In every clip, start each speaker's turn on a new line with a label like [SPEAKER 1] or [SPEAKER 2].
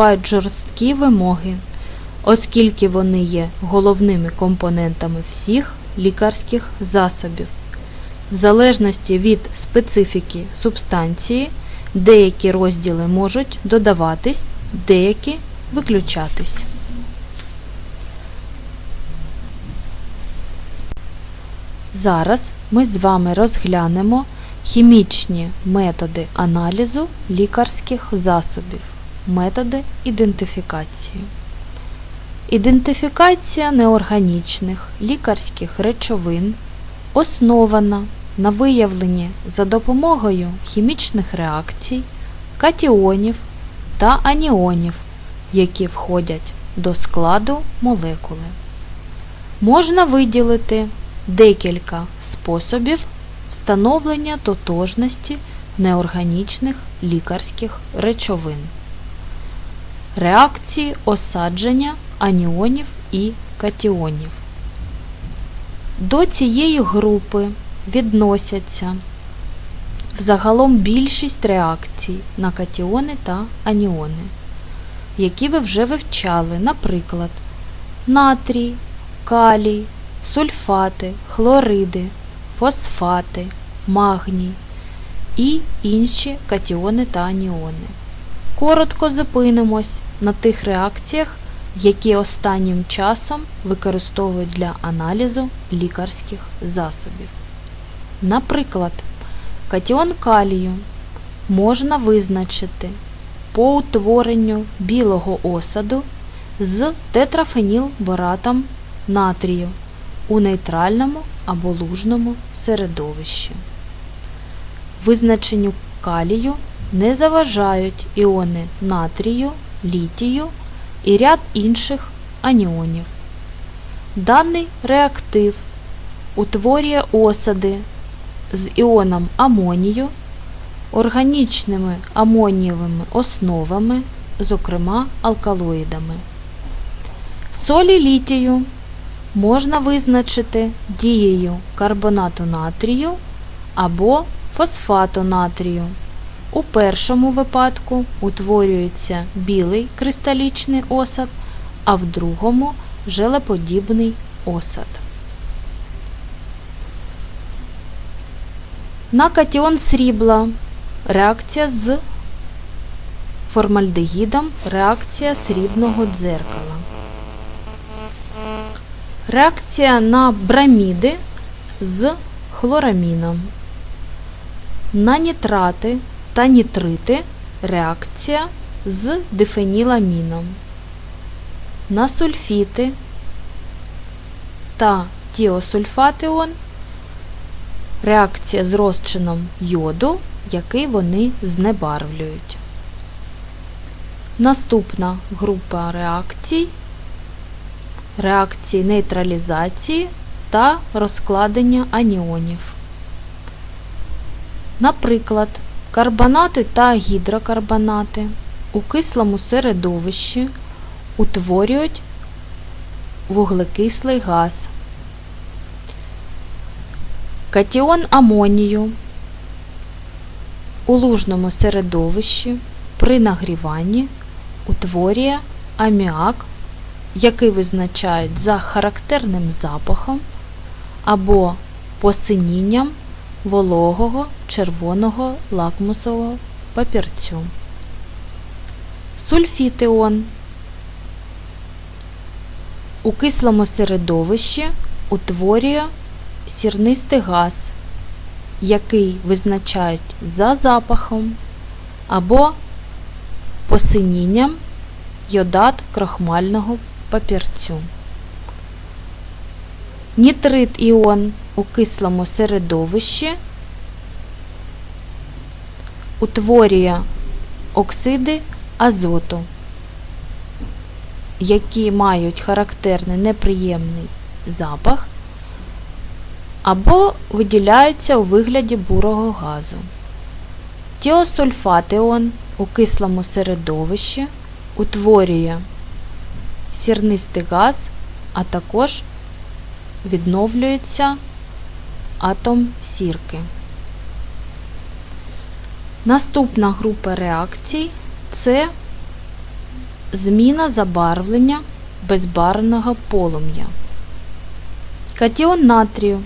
[SPEAKER 1] вживають жорсткі вимоги, оскільки вони є головними компонентами всіх лікарських засобів. В залежності від специфіки субстанції, деякі розділи можуть додаватись, деякі виключатись. Зараз ми з вами розглянемо хімічні методи аналізу лікарських засобів, методи ідентифікації. Ідентифікація неорганічних лікарських речовин основана на виявленні за допомогою хімічних реакцій, катіонів та аніонів, які входять до складу молекули. Можна виділити декілька способів встановлення тотожності неорганічних лікарських речовин. Реакції осадження аніонів і катіонів. До цієї групи відносяться взагалом більшість реакцій на катіони та аніони, які ви вже вивчали, наприклад, натрій, калій, сульфати, хлориди, фосфати, магній і інші катіони та аніони. Коротко зупинимось на тих реакціях, які останнім часом використовують для аналізу лікарських засобів. Наприклад, катіон калію можна визначити по утворенню білого осаду з тетрафенілборатом натрію у нейтральному або лужному середовищі. Визначенню калію не заважають іони натрію, літію і ряд інших аніонів. Даний реактив утворює осади з іоном амонію, органічними амонієвими основами, зокрема алкалоїдами. Солі літію можна визначити дією карбонату натрію або фосфату натрію. У першому випадку утворюється білий кристалічний осад, а в другому желеподібний осад. На катіон срібла реакція з формальдегідом, реакція срібного дзеркала. Реакція на браміди з хлораміном. На нітрати та нітрити реакція з дифеніламіном. На сульфіти та тіосульфатион реакція з розчином йоду, який вони знебарвлюють. Наступна група реакцій реакції нейтралізації та розкладення аніонів. Наприклад, карбонати та гідрокарбонати у кислому середовищі утворюють вуглекислий газ. Катіон амонію у лужному середовищі при нагріванні утворює аміак, який визначають за характерним запахом або посинінням вологого червоного лакмусового папірцю. Сульфітион у кислому середовищі утворює сірнистий газ, який визначають за запахом або посинінням йодат крохмального папірцю. Нітрит іон у кислому середовищі утворює оксиди азоту, які мають характерний неприємний запах або виділяються у вигляді бурого газу. Тіосульфатион у кислому середовищі утворює сірнистий газ, а також відновлюється атом сірки. Наступна група реакцій це зміна забарвлення безбарвного полум'я. Катіон натрію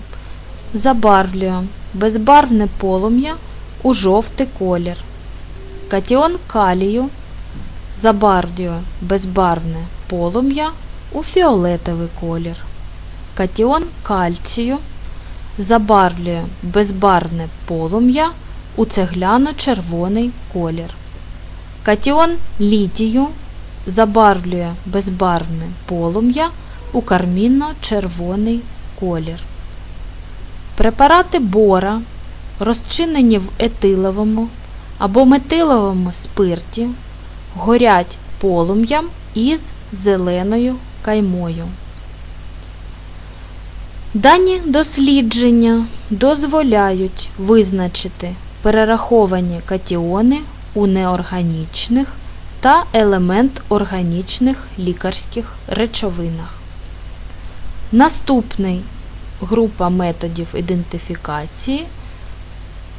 [SPEAKER 1] забарвлює безбарвне полум'я у жовтий колір. Катіон калію забарвлює безбарвне полум'я у фіолетовий колір. Катіон кальцію забарвлює безбарвне полум'я у цегляно-червоний колір. Катіон літію забарвлює безбарвне полум'я у кармінно-червоний колір. Препарати бора, розчинені в етиловому або метиловому спирті, горять полум'ям із зеленою каймою. Дані дослідження дозволяють визначити перераховані катіони у неорганічних та елемент органічних лікарських речовинах. Наступний група методів ідентифікації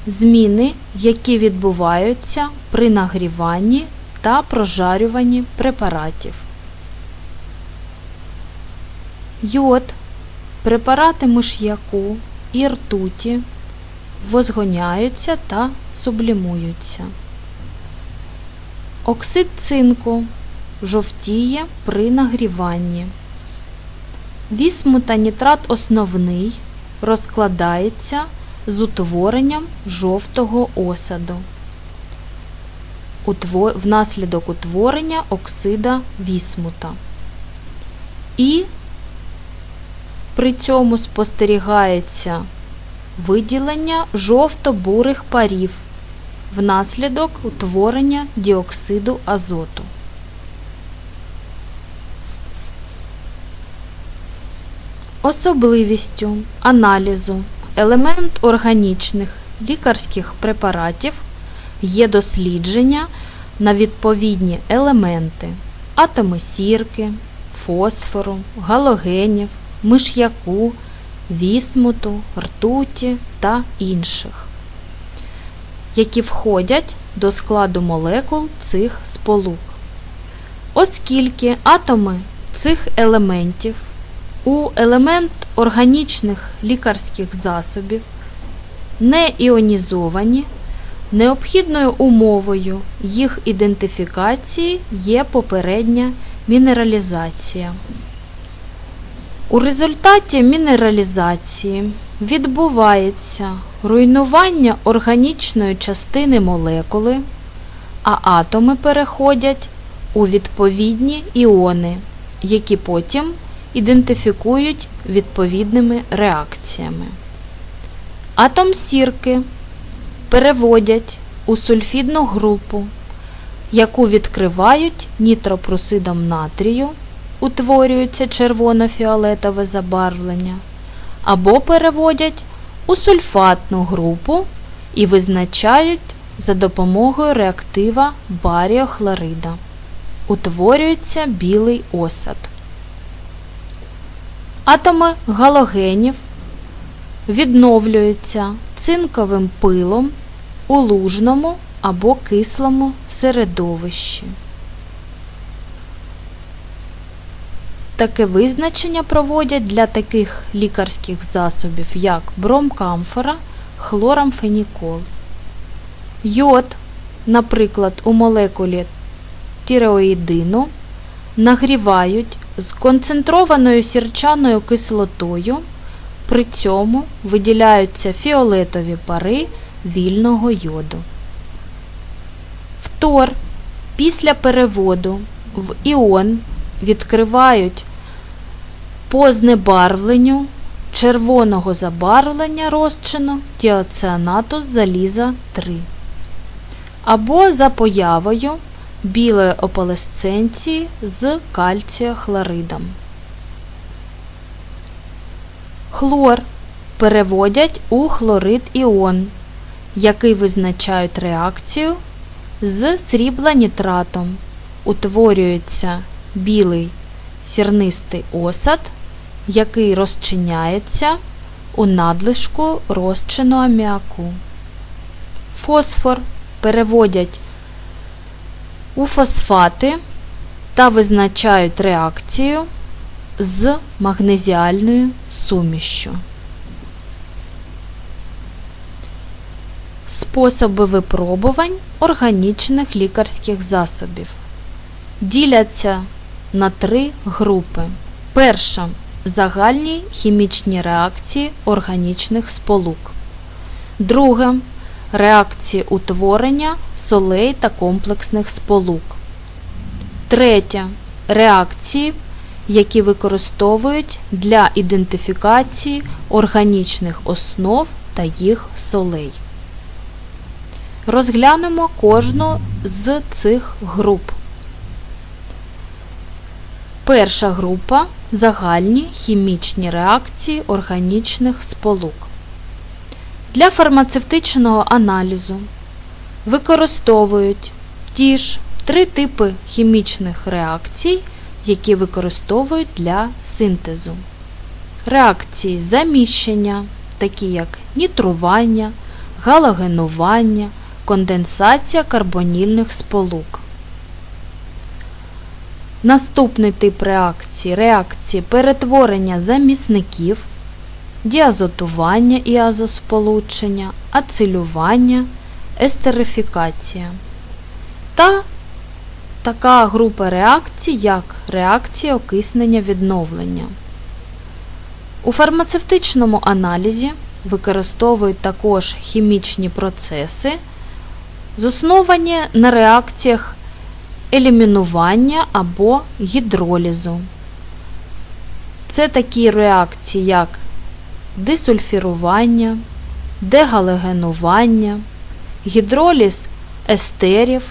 [SPEAKER 1] зміни, які відбуваються при нагріванні та прожарюванні препаратів. Йод, препарати миш'яку і ртуті возгоняються та сублімуються. Оксид цинку жовтіє при нагріванні. Вісмутанітрат основний розкладається з утворенням жовтого осаду внаслідок утворення оксида вісмута. І при цьому спостерігається виділення жовто-бурих парів внаслідок утворення діоксиду азоту. Особливістю аналізу елемент органічних лікарських препаратів є дослідження на відповідні елементи атоми сірки, фосфору, галогенів, миш'яку, вісмуту, ртуті та інших, які входять до складу молекул цих сполук. Оскільки атоми цих елементів у елемент органічних лікарських засобів не іонізовані, необхідною умовою їх ідентифікації є попередня мінералізація. У результаті мінералізації відбувається руйнування органічної частини молекули, а атоми переходять у відповідні іони, які потім ідентифікують відповідними реакціями. Атом сірки переводять у сульфідну групу, яку відкривають нітропрусидом натрію, утворюється червоно-фіолетове забарвлення, або переводять у сульфатну групу і визначають за допомогою реактива баріохлорида. Утворюється білий осад. Атоми галогенів відновлюються цинковим пилом у лужному або кислому середовищі. Таке визначення проводять для таких лікарських засобів, як бромкамфора, хлорамфенікол. Йод, наприклад, у молекулі тиреоїдину нагрівають з концентрованою сірчаною кислотою, при цьому виділяються фіолетові пари вільного йоду. Втор після переводу в іон відкривають по знебарвленню червоного забарвлення розчину тіоціанату заліза 3 або за появою білої опалесценції з кальціохлоридом. Хлор переводять у хлорид іон, який визначають реакцію з срібла-нітратом. Утворюється білий сірнистий осад, який розчиняється у надлишку розчину аміаку. Фосфор переводять у фосфати, та визначають реакцію з магнезіальною сумішшю. Способи випробувань органічних лікарських засобів діляться на три групи. Перша загальні хімічні реакції органічних сполук. Друге реакції утворення солей та комплексних сполук. Третє реакції, які використовують для ідентифікації органічних основ та їх солей. Розглянемо кожну з цих груп. Перша група загальні хімічні реакції органічних сполук. Для фармацевтичного аналізу використовують ті ж три типи хімічних реакцій, які використовують для синтезу. Реакції заміщення, такі як нітрування, галогенування, конденсація карбонільних сполук. Наступний тип реакції реакції перетворення замісників, діазотування і азосполучення, ацилювання, естерифікація. Та така група реакцій, як реакція окиснення відновлення. У фармацевтичному аналізі використовують також хімічні процеси, засновані на реакціях елімінування або гідролізу. Це такі реакції, як дисульфірування, дегалогенування, гідроліз естерів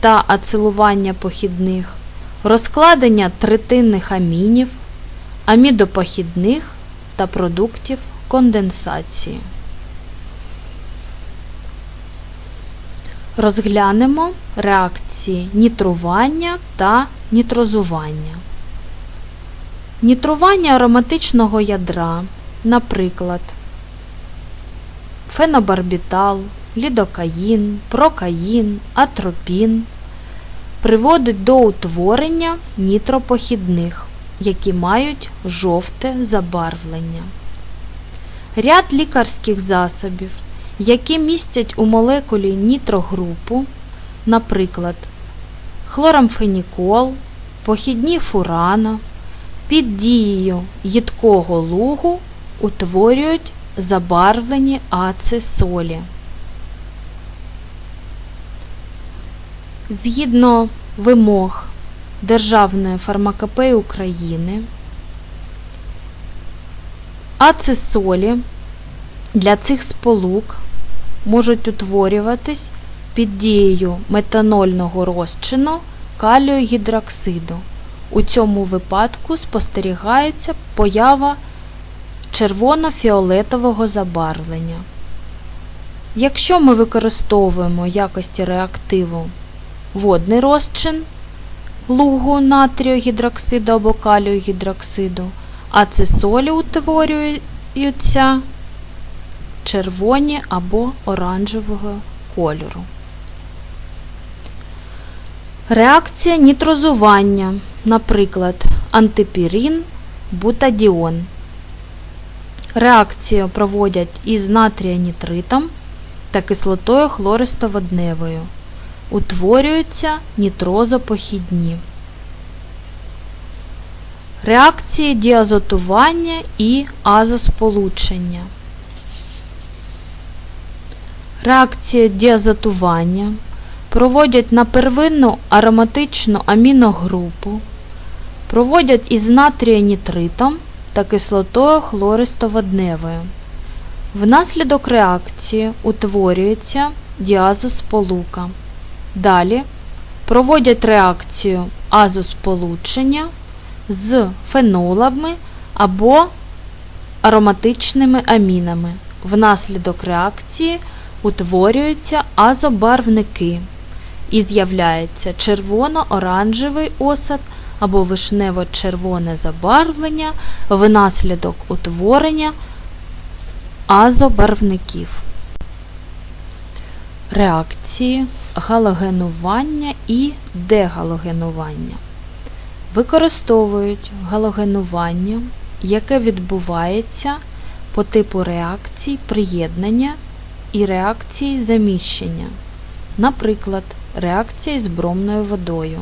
[SPEAKER 1] та ацилування похідних, розкладення третинних амінів, амідопохідних та продуктів конденсації. Розглянемо реакції нітрування та нітрозування. Нітрування ароматичного ядра, наприклад, фенобарбітал, лідокаїн, прокаїн, атропін, приводить до утворення нітропохідних, які мають жовте забарвлення. Ряд лікарських засобів, які містять у молекулі нітрогрупу, наприклад, хлорамфенікол, похідні фурана, під дією їдкого лугу утворюють забарвлені ацесолі. Згідно вимог Державної фармакопеї України, ацесолі для цих сполук можуть утворюватись під дією метанольного розчину калію гідроксиду. У цьому випадку спостерігається поява червоно-фіолетового забарвлення. Якщо ми використовуємо якості реактиву водний розчин лугу натрію гідроксиду або калію гідроксиду, а це солі утворюються червоні або оранжевого кольору. Реакція нітрозування, наприклад, антипірин, бутадіон. Реакцію проводять із натріанітритом та кислотою хлористоводневою. Утворюються нітрозопохідні. Реакції діазотування і азосполучення. Реакцію діазотування проводять на первинну ароматичну аміногрупу, проводять із натріанітритом та кислотою хлористоводневою. Внаслідок реакції утворюється діазосполука. Далі проводять реакцію азосполучення з фенолами або ароматичними амінами. Внаслідок реакції утворюються азобарвники і з'являється червоно-оранжевий осад або вишнево-червоне забарвлення внаслідок утворення азобарвників. Реакції галогенування і дегалогенування. використовують галогенування, яке відбувається по типу реакцій приєднання і реакції заміщення. Наприклад, реакція із бромною водою.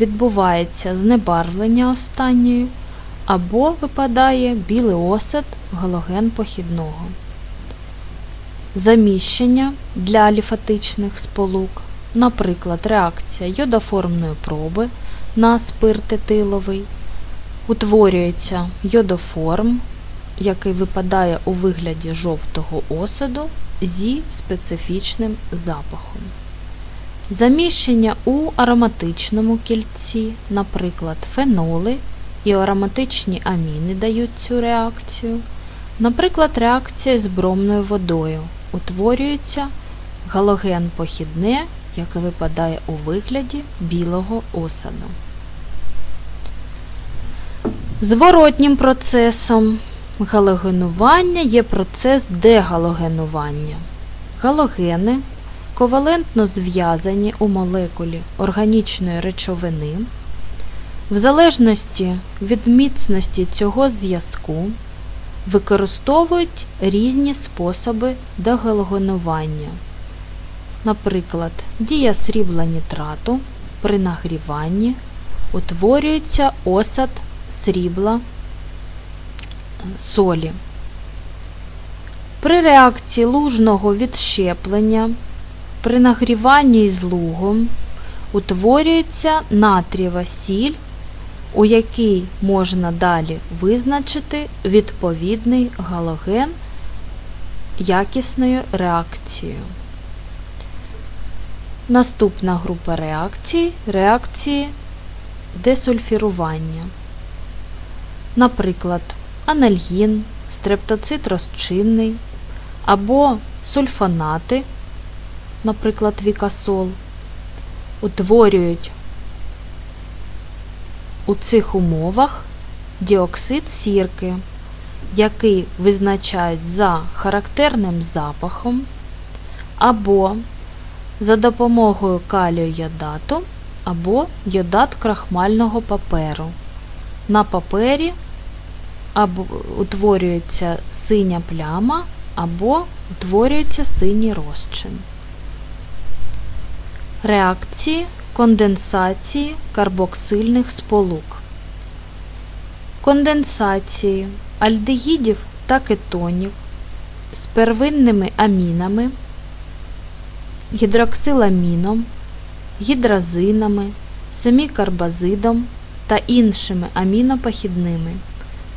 [SPEAKER 1] Відбувається знебарвлення останньої або випадає білий осад галоген похідного. Заміщення для аліфатичних сполук, наприклад, реакція йодоформної проби на спирт етиловий, утворюється йодоформ, який випадає у вигляді жовтого осаду зі специфічним запахом. Заміщення у ароматичному кільці, наприклад, феноли і ароматичні аміни дають цю реакцію. Наприклад, реакція з бромною водою. Утворюється галоген похідне, яке випадає у вигляді білого осаду. Зворотнім процесом галогенування є процес дегалогенування. Галогени ковалентно зв'язані у молекулі органічної речовини. В залежності від міцності цього зв'язку використовують різні способи дегалогенування. Наприклад, дія срібла нітрату при нагріванні утворюється осад срібла солі. При реакції лужного відщеплення при нагріванні із лугом утворюється натрієва сіль, у якій можна далі визначити відповідний галоген якісною реакцією. Наступна група реакцій реакції десульфірування. Наприклад, анальгін, стрептоцит розчинний або сульфонати, наприклад, вікасол, утворюють у цих умовах діоксид сірки, який визначають за характерним запахом або за допомогою калію йодату або йодат крахмального паперу. На папері або утворюється синя пляма або утворюється синій розчин. Реакції конденсації карбоксильних сполук. Конденсації альдегідів та кетонів з первинними амінами, гідроксиламіном, гідразинами, семікарбазидом та іншими амінопохідними,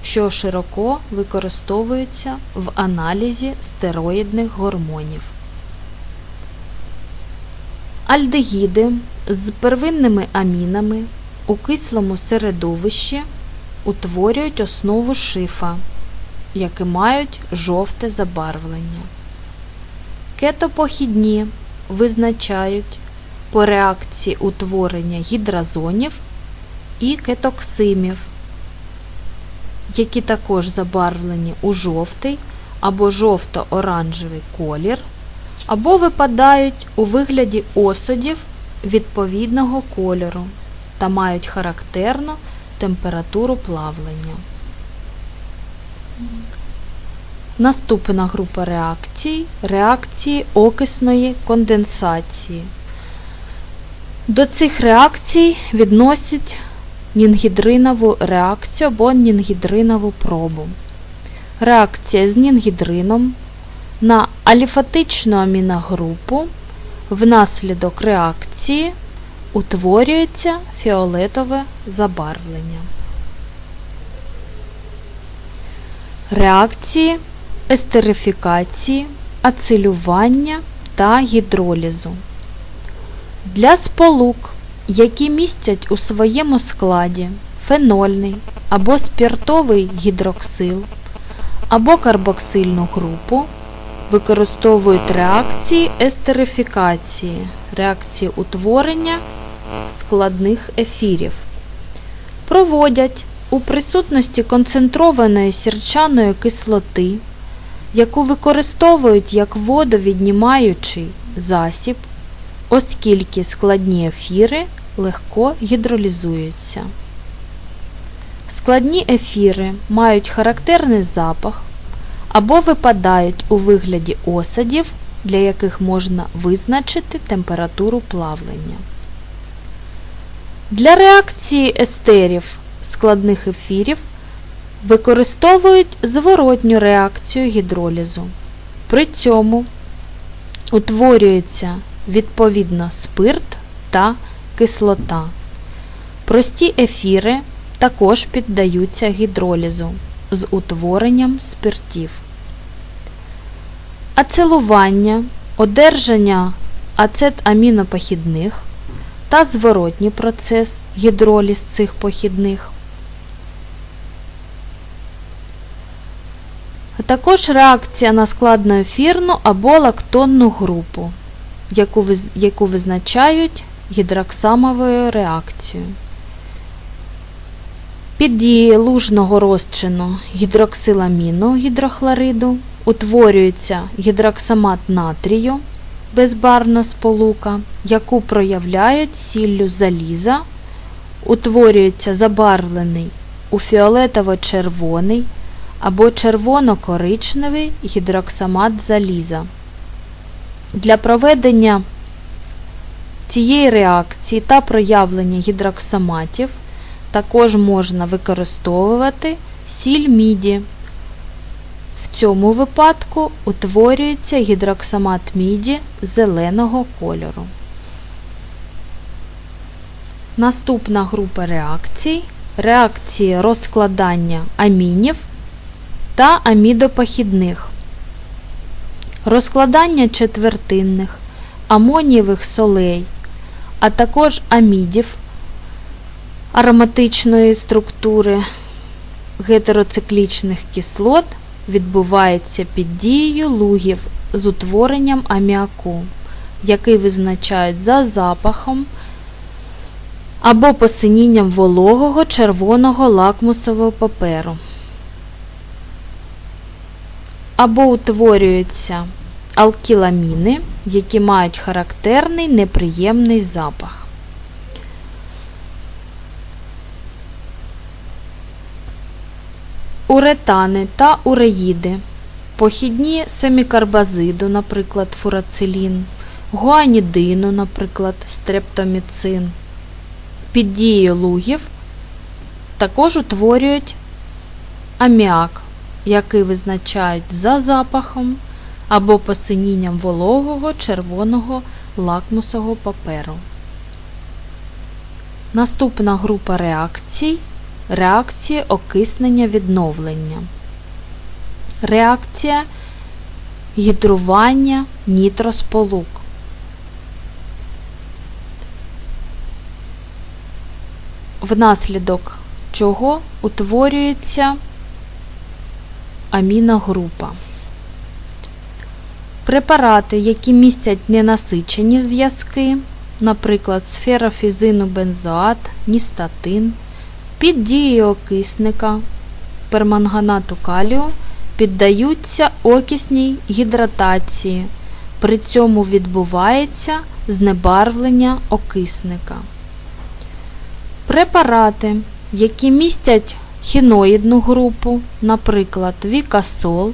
[SPEAKER 1] що широко використовуються в аналізі стероїдних гормонів. Альдегіди з первинними амінами у кислому середовищі утворюють основу шифа, які мають жовте забарвлення. Кетопохідні визначають по реакції утворення гідразонів і кетоксимів, які також забарвлені у жовтий або жовто-оранжевий колір, або випадають у вигляді осадів відповідного кольору та мають характерну температуру плавлення. Наступна група реакцій реакції окисної конденсації. До цих реакцій відносять нінгідринову реакцію або нінгідринову пробу. Реакція з нінгідрином на аліфатичну аміногрупу внаслідок реакції утворюється фіолетове забарвлення. Реакції естерифікації, ацилювання та гідролізу. Для сполук, які містять у своєму складі фенольний або спіртовий гідроксил або карбоксильну групу, використовують реакції естерифікації, реакції утворення складних ефірів. Проводять у присутності концентрованої сірчаної кислоти, яку використовують як водовіднімаючий засіб, оскільки складні ефіри легко гідролізуються. Складні ефіри мають характерний запах або випадають у вигляді осадів, для яких можна визначити температуру плавлення. Для реакції естерів складних ефірів використовують зворотню реакцію гідролізу. При цьому утворюється відповідно спирт та кислота. Прості ефіри також піддаються гідролізу з утворенням спиртів. Ацелування, одержання ацетамінопохідних та зворотній процес гідроліз цих похідних. Також реакція на складноефірну або лактонну групу, яку, яку визначають гідроксамовою реакцією. Під дією лужного розчину гідроксиламіну гідрохлориду утворюється гідроксамат натрію, безбарвна сполука, яку проявляють сіллю заліза, утворюється забарвлений у фіолетово-червоний або червоно-коричневий гідроксамат заліза. Для проведення цієї реакції та проявлення гідроксаматів також можна використовувати сіль міді. В цьому випадку утворюється гідроксамат міді зеленого кольору. Наступна група реакцій реакції розкладання амінів та амідопохідних. Розкладання четвертинних, амонієвих солей, а також амідів ароматичної структури гетероциклічних кислот відбувається під дією лугів з утворенням аміаку, який визначають за запахом або посинінням вологого червоного лакмусового паперу. Або утворюються алкіламіни, які мають характерний неприємний запах. Уретани та уреїди, похідні семікарбазиду, наприклад, фурацилін, гуанідину, наприклад, стрептоміцин. Під дією лугів також утворюють аміак, який визначають за запахом або посинінням вологого червоного лакмусового паперу. Наступна група реакцій реакції окиснення відновлення. Реакція гідрування нітросполук. Внаслідок чого утворюється аміногрупа. Препарати, які містять ненасичені зв'язки, наприклад, сферофізину бензоат, ністатин, під дією окисника перманганату калію піддаються окисній гідратації, при цьому відбувається знебарвлення окисника. Препарати, які містять хіноїдну групу, наприклад, вікасол,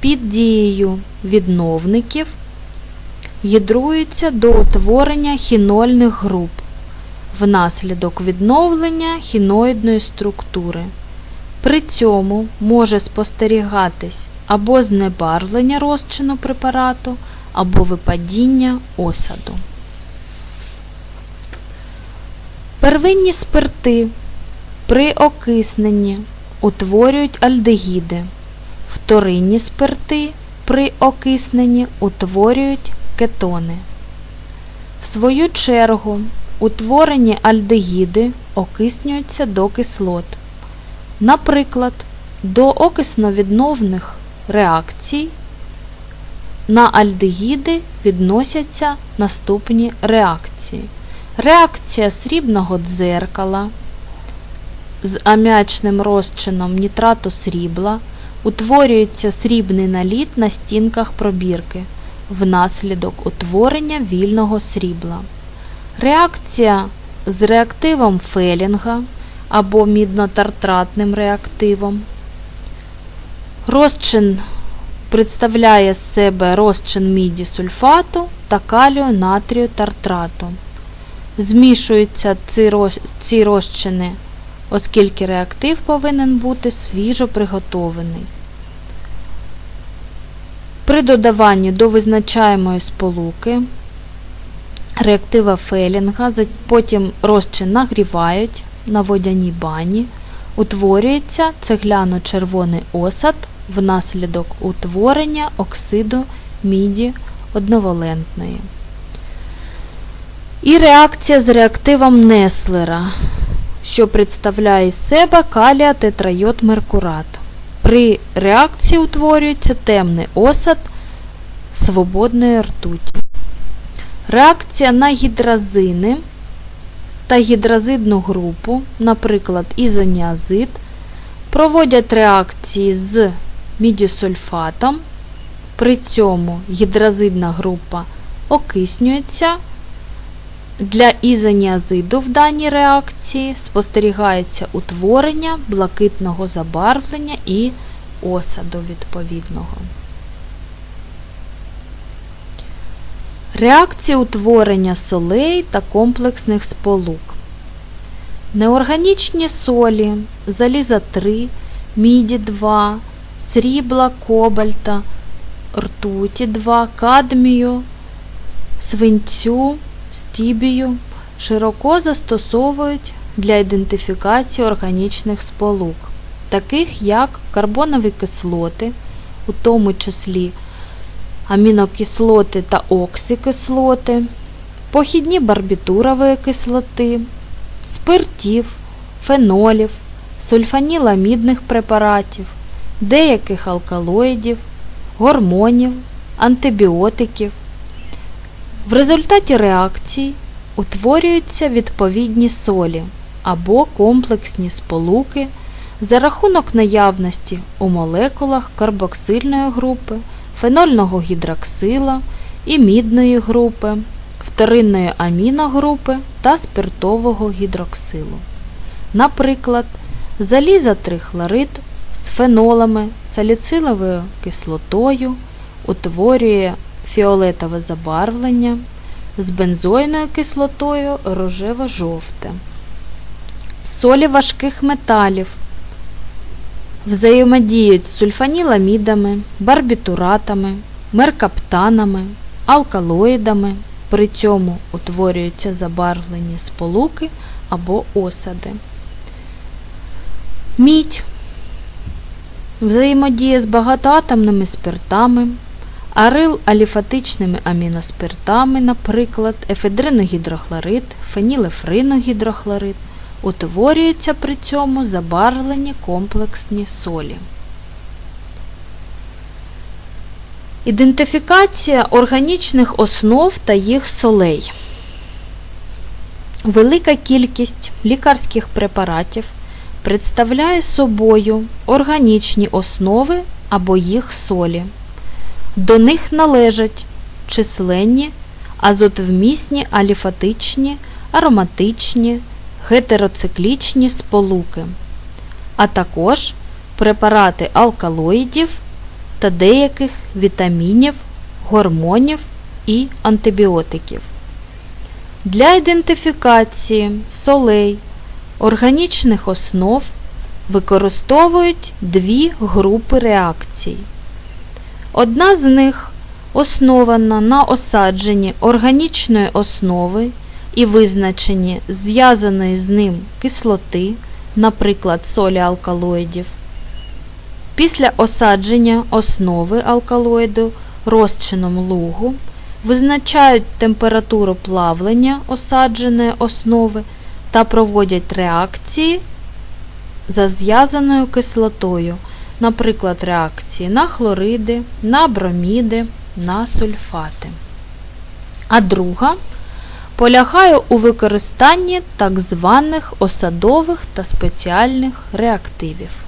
[SPEAKER 1] під дією відновників гідруються до утворення хінольних груп внаслідок відновлення хіноїдної структури. При цьому може спостерігатись або знебарвлення розчину препарату, або випадіння осаду. Первинні спирти при окисненні утворюють альдегіди. Вторинні спирти при окисненні утворюють кетони. В свою чергу, утворені альдегіди окиснюються до кислот. Наприклад, до окисновідновних реакцій на альдегіди відносяться наступні реакції. Реакція срібного дзеркала з аміачним розчином нітрату срібла утворюється срібний наліт на стінках пробірки внаслідок утворення вільного срібла. Реакція з реактивом Фелінга або мідно-тартратним реактивом. Розчин представляє з себе розчин міді сульфату та калію натрію тартрату. Змішуються ці розчини, оскільки реактив повинен бути свіжо приготований. При додаванні до визначаємої сполуки реактива Фелінга, потім розчин нагрівають на водяній бані, утворюється цегляно-червоний осад внаслідок утворення оксиду міді одновалентної. І реакція з реактивом Неслера, що представляє із себе калія тетрайод меркурат. При реакції утворюється темний осад свободної ртуті. Реакція на гідразини та гідразидну групу, наприклад, ізоніазид, проводять реакції з мідісульфатом. При цьому гідразидна група окиснюється. Для ізоніазиду в даній реакції спостерігається утворення блакитного забарвлення і осаду відповідного. Реакції утворення солей та комплексних сполук. Неорганічні солі, заліза 3, міді 2, срібла, кобальта, ртуті 2, кадмію, свинцю, стібію широко застосовують для ідентифікації органічних сполук, таких як карбонові кислоти, у тому числі амінокислоти та оксикислоти, похідні барбітурової кислоти, спиртів, фенолів, сульфаніламідних препаратів, деяких алкалоїдів, гормонів, антибіотиків. В результаті реакцій утворюються відповідні солі або комплексні сполуки за рахунок наявності у молекулах карбоксильної групи, фенольного гідроксила і мідної групи, вторинної аміногрупи та спиртового гідроксилу. Наприклад, заліза трихлорид з фенолами, саліциловою кислотою утворює фіолетове забарвлення з бензойною кислотою рожево-жовте. Солі важких металів взаємодіють з сульфаніламідами, барбітуратами, меркаптанами, алкалоїдами, при цьому утворюються забарвлені сполуки або осади. Мідь взаємодіє з багатоатомними спиртами, арил аліфатичними аміноспиртами, наприклад, ефедриногідрохлорид, фенілефриногідрохлорид, утворюються при цьому забарвлені комплексні солі. Ідентифікація органічних основ та їх солей. Велика кількість лікарських препаратів представляє собою органічні основи або їх солі. До них належать численні азотовмісні аліфатичні, ароматичні, гетероциклічні сполуки, а також препарати алкалоїдів та деяких вітамінів, гормонів і антибіотиків. Для ідентифікації солей органічних основ використовують дві групи реакцій. Одна з них основана на осадженні органічної основи і визначенні зв'язаної з ним кислоти, наприклад, солі алкалоїдів. Після осадження основи алкалоїду розчином лугу визначають температуру плавлення осадженої основи та проводять реакції за зв'язаною кислотою, наприклад, реакції на хлориди, на броміди, на сульфати. А друга полягає у використанні так званих осадових та спеціальних реактивів.